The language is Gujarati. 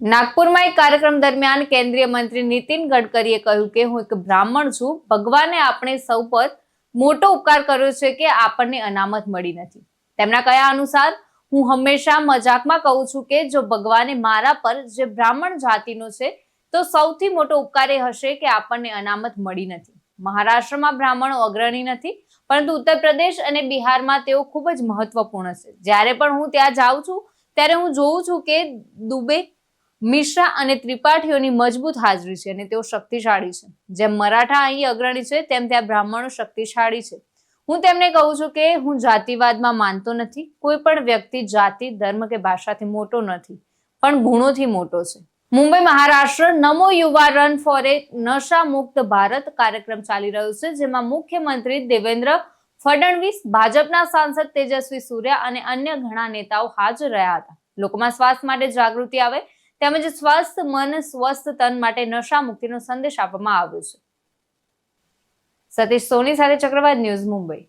નાગપુરમાં એક કાર્યક્રમ દરમિયાન કેન્દ્રીય મંત્રી નીતિન ગડકરીએ કહ્યું કે હું એક બ્રાહ્મણ છું. ભગવાને આપણે સૌ પર મોટો ઉપકાર કર્યો છે કે આપણને અનામત મળી નથી. તેમના કયા અનુસાર, હું હંમેશા મજાકમાં કહું છું કે જો ભગવાને મારા પર જે બ્રાહ્મણ જાતિનો છે, તો સૌથી મોટો ઉપકાર એ હશે કે આપણને અનામત મળી નથી. મહારાષ્ટ્રમાં બ્રાહ્મણો અગ્રણી નથી, પરંતુ ઉત્તર પ્રદેશ અને બિહારમાં તેઓ ખૂબ જ મહત્વપૂર્ણ છે. જ્યારે પણ હું ત્યાં જાઉં છું, ત્યારે હું જોઉં છું કે દુબે મિશ્રા અને ત્રિપાઠીઓની મજબૂત હાજરી છે અને તેઓ શક્તિશાળી છે. જેમ મરાઠા અહીં અગ્રણી છે, તેમ ત્યાં બ્રાહ્મણો શક્તિશાળી છે. હું તેમને કહું છું કે હું જાતિવાદમાં માનતો નથી, કોઈ પણ વ્યક્તિ જાતિ, ધર્મ કે ભાષાથી મોટો નથી, પણ ગુણોથી મોટો છે. મુંબઈ મહારાષ્ટ્ર નમો યુવા રન ફોર એ નશા મુક્ત ભારત કાર્યક્રમ ચાલી રહ્યો છે, જેમાં મુખ્યમંત્રી દેવેન્દ્ર ફડણવીસ, ભાજપના સાંસદ તેજસ્વી સૂર્યા અને અન્ય ઘણા નેતાઓ હાજર રહ્યા હતા. લોકોમાં સ્વાસ્થ્ય માટે જાગૃતિ આવે તેમજ સ્વસ્થ, મન, સ્વસ્થ, તન માટે નશા મુક્તિનો સંદેશ આપવામાં આવ્યો છે. સતીશ સોની સાથે ચક્રવાત ન્યૂઝ મુંબઈ.